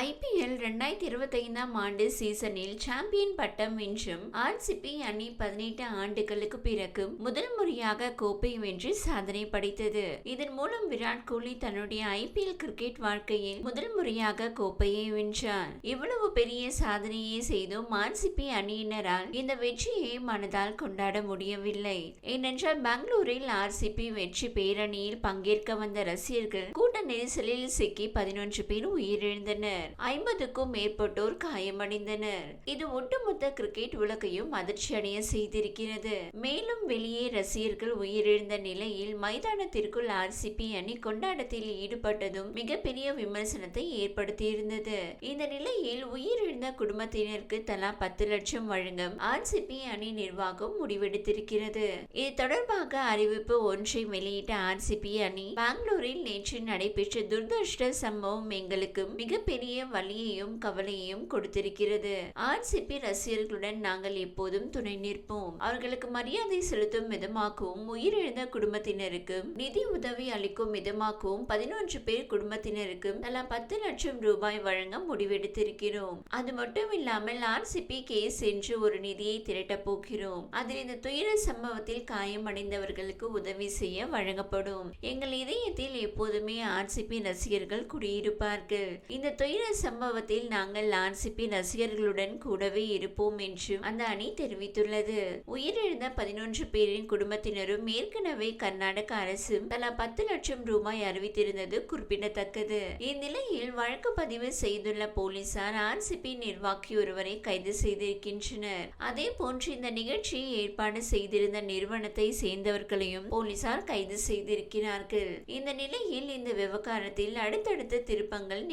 IPL ரெண்டாயிரத்தி இருபத்தைந்தாம் ஆண்டு சீசனில் சாம்பியன் பட்டம் வென்றும் ஆர்சிபி அணி பதினெட்டு ஆண்டுகளுக்கு பிறகு முதல் முறையாக கோப்பை வென்று சாதனை படைத்தது. இதன் மூலம் விராட் கோலி தன்னுடைய ஐபிஎல் கிரிக்கெட் வாழ்க்கையில் முதல் முறையாக கோப்பையை வென்றார். இவ்வளவு பெரிய சாதனையை செய்தும் ஆர்சிபி அணியினரால் இந்த வெற்றியை மனதால் கொண்டாட முடியவில்லை. ஏனென்றால் பெங்களூரில் ஆர்சிபி வெற்றி பேரணியில் பங்கேற்க வந்த ரசிகர்கள் கூட்ட நெரிசலில் சிக்கி பதினொன்று பேர் உயிரிழந்தனர். உள்ளனர் ஐம்பதுக்கும் மேற்பட்டோர் காயமடைந்தனர். இது ஒட்டுமொத்த கிரிக்கெட் உலகையும் அதிர்ச்சியடைய செய்திருக்கிறது. மேலும் வெளியே ரசிகர்கள் உயிரிழந்த நிலையில் மைதானத்திற்குள் ஆர்சிபி அணி கொண்டாட்டத்தில் ஈடுபட்டதும் மிகப்பெரிய விமர்சனத்தை ஏற்படுத்தியிருந்தது. இந்த நிலையில் உயிரிழந்த குடும்பத்தினருக்கு தலா பத்து லட்சம் வழங்க ஆர்சிபி அணி நிர்வாகம் முடிவெடுத்திருக்கிறது. இது தொடர்பாக அறிவிப்பு ஒன்றை வெளியிட்ட ஆர்சிபி அணி பெங்களூரில் நேற்று நடைபெற்ற துர்தர்ஷ்ட சம்பவம் எங்களுக்கு மிகப்பெரிய வலியையும் கவலையையும் கொடுத்திருக்கிறது. ஆர்சிபி ரசிகர்களுடன் நாங்கள் எப்போதும் துணை நிற்போம். அவர்களுக்கு மரியாதை செலுத்தும் விதமாகவும் உயிரிழந்த குடும்பத்தினருக்கும் நிதி உதவி அளிக்கும் விதமாகவும் பதினொன்று பேர் குடும்பத்தினருக்கும் தலா பத்து லட்சம் ரூபாய் வழங்க முடிவெடுத்திருக்கிறோம். அது மட்டும் இல்லாமல் ஆர்சிபி கேஸ் என்று ஒரு நிதியை திரட்டப் போகிறோம். அதில் இந்த துயர சம்பவத்தில் காயமடைந்தவர்களுக்கு உதவி செய்ய வழங்கப்படும். எங்கள் இதயத்தில் எப்போதுமே ஆர்சிபி ரசிகர்கள் குடியிருப்பார்கள். இந்த துயர சம்பவத்தில் நாங்கள் ஆர்சிபி ரசிகர்களுடன் கூடவே இருப்போம் என்றும் அந்த அணி தெரிவித்துள்ளது. உயிரிழந்த பதினொன்று பேரின் குடும்பத்தினரும் ஏற்கனவே கர்நாடக அரசு தலா பத்து லட்சம் ரூபாய் அறிவித்திருந்தது குறிப்பிடத்தக்கது. இந்நிலையில் வழக்கு பதிவு செய்துள்ள போலீசார் ஆர்சிபி நிர்வாகி ஒருவரை கைது செய்திருக்கின்றனர். அதே போன்று இந்த நிகழ்ச்சியை ஏற்பாடு செய்திருந்த நிறுவனத்தை சேர்ந்தவர்களையும் போலீசார் கைது செய்திருக்கிறார்கள். இந்த நிலையில் இந்த விவகாரத்தில் அடுத்தடுத்த திருப்பங்கள்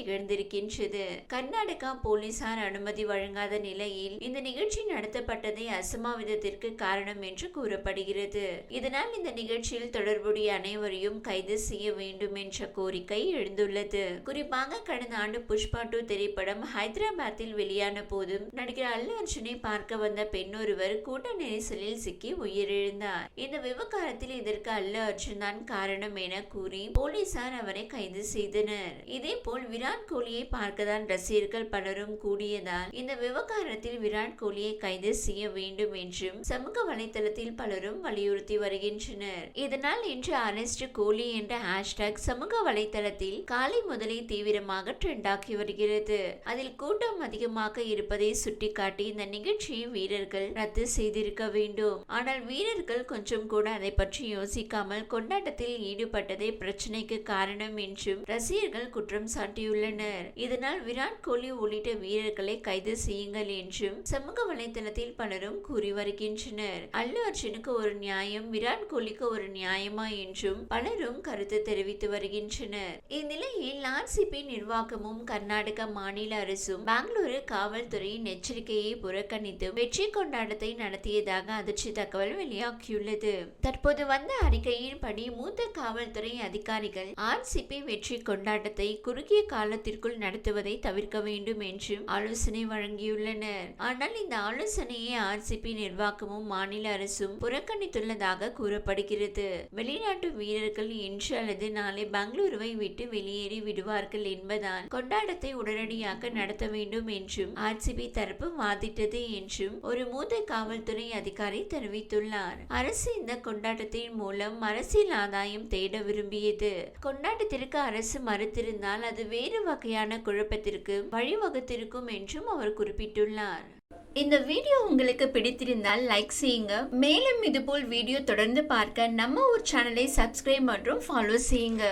நிகழ்ந்திருக்கின்றது கர்நாடகா போலீசார் அனுமதி வழங்காத நிலையில் இந்த நிகழ்ச்சி நடத்தப்பட்டதே அசம்பாவிதத்திற்கு காரணம் என்று கூறப்படுகிறது. இதனால் இந்த நிகழ்ச்சியில் தொடர்புடைய அனைவரையும் கைது செய்ய வேண்டும் என்ற கோரிக்கை எழுந்துள்ளது. குறிப்பாக கடந்த ஆண்டு புஷ்பா டூ திரைப்படம் ஹைதராபாத்தில் வெளியான போதும் நடிகர் அல்லு அர்ஜுனை பார்க்க வந்த பெண்ணொருவர் கூட்ட நெரிசலில் சிக்கி உயிரிழந்தார். இந்த விவகாரத்தில் இதற்கு அல்லு அர்ஜுன் தான் காரணம் என கூறி போலீசார் அவரை கைது செய்தனர். இதே போல் விராட் கோலியை பார்க்கதான் ரசிகர்கள் பலரும் கூடியதால் இந்த விவகாரத்தில் விராட் கோலியை கைது செய்ய வேண்டும் என்றும் சமூக வலைதளத்தில் பலரும் வலியுறுத்தி வருகின்றனர். இதனால் இன்று அரெஸ்ட் கோலி என்ற ஹேஷ்டாக் சமூக வலைதளத்தில் காலை முதலே தீவிரமாக ட்ரெண்டாகி வருகிறது. அதில் கூட்டம் அதிகமாக இருப்பதை சுட்டிக்காட்டி இந்த நிகழ்ச்சியை வீரர்கள் ரத்து செய்திருக்க வேண்டும். ஆனால் வீரர்கள் கொஞ்சம் கூட அதை பற்றி யோசிக்காமல் கொண்டாட்டத்தில் ஈடுபட்டதே பிரச்சனைக்கு காரணம் என்றும் ரசிகர்கள் குற்றம் சாட்டியுள்ளனர். இதனால் விராட் கோலி உள்ளிட்ட வீரர்களை கைது செய்யுங்கள் என்றும் சமூக வலைதளத்தில் பலரும் கூறி வருகின்றனர். அல்லு அர்ஜுனுக்கு ஒரு நியாயம் விராட் கோலிக்கு ஒரு நியாயமா என்றும் பலரும் கருத்து தெரிவித்து வருகின்றனர். இந்நிலையில் ஆர்சிபி நிர்வாகமும் கர்நாடக மாநில அரசும் பெங்களூரு காவல்துறையின் எச்சரிக்கையை புறக்கணித்து வெற்றி கொண்டாட்டத்தை நடத்தியதாக அதிர்ச்சி தகவல் வெளியாகியுள்ளது. தற்போது வந்த அறிக்கையின்படி மூத்த காவல்துறை அதிகாரிகள் ஆர்சிபி வெற்றி கொண்டாட்டத்தை குறுகிய காலத்திற்குள் நடத்த நடத்துவதை தவிர்க்க வேண்டும் என்றும் ஆலோசனை வழங்கியுள்ளனர். ஆனால் இந்த ஆலோசனையை ஆர்சிபி நிர்வாகமும் மாநில அரசும் புறக்கணித்துள்ளதாக கூறப்படுகிறது. வெளிநாட்டு வீரர்கள் இன்று அல்லது நாளை பெங்களூருவை விட்டு வெளியேறி விடுவார்கள் என்பதால் கொண்டாட்டத்தை உடனடியாக நடத்த வேண்டும் என்றும் ஆர்சிபி தரப்பு வாதிட்டது என்றும் ஒரு மூத்த காவல்துறை அதிகாரி தெரிவித்துள்ளார். அரசு இந்த கொண்டாட்டத்தின் மூலம் அரசியல் ஆதாயம் தேட விரும்பியது. கொண்டாட்டத்திற்கு அரசு மறுத்திருந்தால் அது வேறு வகையான குழப்பத்திற்கு வழிவகுத்திருக்கும் என்றும் அவர் குறிப்பிட்டுள்ளார். இந்த வீடியோ உங்களுக்கு பிடித்திருந்தால் லைக் செய்யுங்க. மேலும் இதுபோல் வீடியோ தொடர்ந்து பார்க்க நம்ம ஒரு சேனலை சப்ஸ்கிரைப் மற்றும் ஃபாலோ செய்யுங்க.